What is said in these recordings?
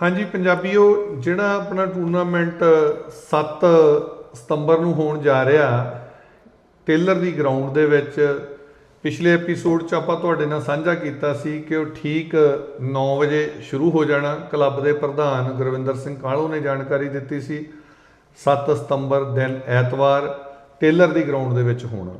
ਹਾਂਜੀ, ਪੰਜਾਬੀਓ, ਜਿਹੜਾ ਆਪਣਾ ਟੂਰਨਾਮੈਂਟ 7 ਸਤੰਬਰ ਨੂੰ ਹੋਣ ਜਾ ਰਿਹਾ, ਟੇਲਰ ਦੀ ਗਰਾਊਂਡ ਦੇ ਵਿੱਚ, ਪਿਛਲੇ ਐਪੀਸੋਡ 'ਚ ਆਪਾਂ ਤੁਹਾਡੇ ਨਾਲ ਸਾਂਝਾ ਕੀਤਾ ਸੀ ਕਿ ਉਹ ਠੀਕ 9 ਵਜੇ ਸ਼ੁਰੂ ਹੋ ਜਾਣਾ। ਕਲੱਬ ਦੇ ਪ੍ਰਧਾਨ ਗੁਰਵਿੰਦਰ ਸਿੰਘ ਕਾਲੋ ਨੇ ਜਾਣਕਾਰੀ ਦਿੱਤੀ ਸੀ। 7 ਸਤੰਬਰ ਦਿਨ ਐਤਵਾਰ, ਟੇਲਰ ਦੀ ਗਰਾਊਂਡ ਦੇ ਵਿੱਚ ਹੋਣਾ।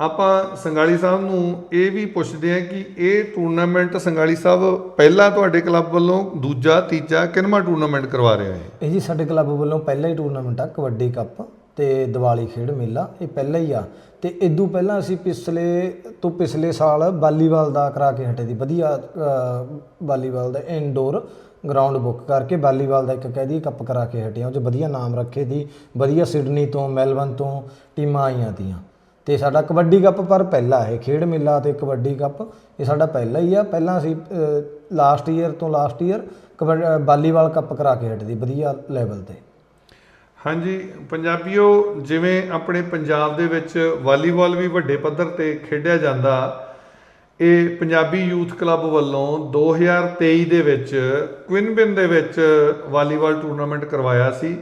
ਆਪਾਂ ਸੰਗਾਲੀ ਸਾਹਿਬ ਨੂੰ ਇਹ ਵੀ ਪੁੱਛਦੇ ਹਾਂ ਕਿ ਇਹ ਟੂਰਨਾਮੈਂਟ ਸੰਗਾਲੀ ਸਾਹਿਬ ਪਹਿਲਾ ਤੁਹਾਡੇ ਕਲੱਬ ਵੱਲੋਂ ਦੂਜਾ, ਤੀਜਾ ਕਿੰਨਵਾਂ ਟੂਰਨਾਮੈਂਟ ਕਰਵਾ ਰਿਹਾ ਹੈ ਇਹ ਜੀ ਸਾਡੇ ਕਲੱਬ ਵੱਲੋਂ ਪਹਿਲਾ ਹੀ ਟੂਰਨਾਮੈਂਟ ਆ, ਕਬੱਡੀ ਕੱਪ ਤੇ ਦੀਵਾਲੀ ਖੇਡ ਮੇਲਾ, ਇਹ ਪਹਿਲਾ ਹੀ ਆ। ਤੇ ਇਦੋਂ ਪਹਿਲਾਂ ਅਸੀਂ ਪਿਛਲੇ ਤੋਂ ਪਿਛਲੇ ਸਾਲ ਵਾਲੀਬਾਲ ਦਾ ਕਰਾ ਕੇ ਹਟੇ ਦੀ ਵਧੀਆ ਵਾਲੀਬਾਲ ਦਾ ਇਨਡੋਰ ਗਰਾਊਂਡ ਬੁੱਕ ਕਰਕੇ ਵਾਲੀਬਾਲ ਦਾ ਇੱਕ ਕਹਿ ਦਈਏ ਕੱਪ ਕਰਾ ਕੇ ਹਟੇ ਆ ਉਹ 'ਚ ਵਧੀਆ ਨਾਮ ਰੱਖੇ ਦੀ ਵਧੀਆ ਸਿਡਨੀ ਤੋਂ ਮੈਲਬਨ ਤੋਂ ਟੀਮਾਂ ਆਈਆਂ ਤੀਆਂ। ਤੇ ਸਾਡਾ ਕਬੱਡੀ ਕੱਪ ਪਰ ਪਹਿਲਾ ਹੈ ਖੇਡ ਮੇਲਾ ਤੇ ਕਬੱਡੀ ਕੱਪ, ਇਹ ਸਾਡਾ ਪਹਿਲਾ ਹੀ ਆ। ਪਹਿਲਾਂ ਅਸੀਂ ਲਾਸਟ ਈਅਰ ਤੋਂ ਲਾਸਟ ਈਅਰ ਵਾਲੀਬਾਲ ਕੱਪ ਕਰਾ ਕੇ ਹਟੇ ਵਧੀਆ ਲੈਵਲ ਤੇ। ਹਾਂਜੀ, ਪੰਜਾਬੀਓ, ਜਿਵੇਂ ਆਪਣੇ ਪੰਜਾਬ ਦੇ ਵਿੱਚ ਵਾਲੀਬਾਲ ਵੀ ਵੱਡੇ ਪੱਧਰ ਤੇ ਖੇਡਿਆ ਜਾਂਦਾ, ਇਹ ਪੰਜਾਬੀ ਯੂਥ ਕਲੱਬ ਵੱਲੋਂ 2023 ਦੇ ਵਿੱਚ ਕੁਇਨਬਿਨ ਦੇ ਵਿੱਚ ਵਾਲੀਬਾਲ ਟੂਰਨਾਮੈਂਟ ਕਰਵਾਇਆ ਸੀ।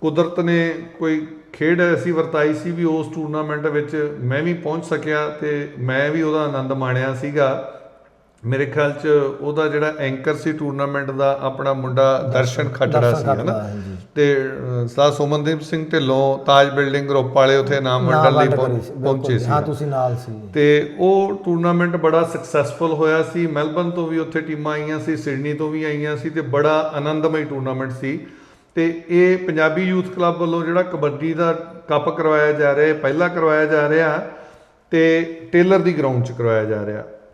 ਕੁਦਰਤ ਨੇ ਕੋਈ ਖੇਡ ਐਸੀ ਵਰਤਾਈ ਸੀ ਵੀ ਉਸ ਟੂਰਨਾਮੈਂਟ ਵਿੱਚ ਮੈਂ ਵੀ ਪਹੁੰਚ ਸਕਿਆ ਤੇ ਮੈਂ ਵੀ ਉਹਦਾ ਆਨੰਦ ਮਾਣਿਆ ਸੀਗਾ। ਮੇਰੇ ਖਿਆਲ 'ਚ ਉਹਦਾ ਜਿਹੜਾ ਐਂਕਰ ਸੀ ਟੂਰਨਾਮੈਂਟ ਦਾ ਆਪਣਾ ਮੁੰਡਾ ਦਰਸ਼ਨ ਖੱਟੜਾ ਸੀ ਹਨਾ। ਤੇ ਅਹ, ਸਾ ਸੁਮਨਦੀਪ ਸਿੰਘ ਢਿੱਲੋਂ ਤਾਜ ਬਿਲਡਿੰਗ ਗਰੁੱਪ ਵਾਲੇ ਉਥੇ ਨਾਮ ਵੰਡਣ ਲਈ। ਪਹੁੰਚੇ ਸੀ। ਹਾਂ ਤੁਸੀਂ ਨਾਲ ਸੀ। ਤੇ ਉਹ ਟੂਰਨਾਮੈਂਟ ਬੜਾ ਸਕਸੈਸਫੁਲ ਹੋਇਆ ਸੀ। ਮੈਲਬਨ ਤੋਂ ਵੀ ਉੱਥੇ ਟੀਮਾਂ ਆਈਆਂ ਸੀ ਸਿਡਨੀ ਤੋਂ ਵੀ ਆਈਆਂ ਸੀ ਤੇ ਬੜਾ ਆਨੰਦਮਈ ਟੂਰਨਾਮੈਂਟ ਸੀ। ਤੇ ਇਹ ਪੰਜਾਬੀ ਯੂਥ ਕਲੱਬ ਵੱਲੋਂ ਜਿਹੜਾ ਕਬੱਡੀ ਦਾ ਕੱਪ ਕਰਵਾਇਆ ਜਾ ਰਿਹਾ ਹੈ ਪਹਿਲਾ ਕਰਵਾਇਆ ਜਾ ਰਿਹਾ ਤੇ ਟੇਲਰ ਦੀ ਗਰਾਊਂਡ 'ਚ ਕਰਵਾਇਆ ਜਾ ਰਿਹਾ।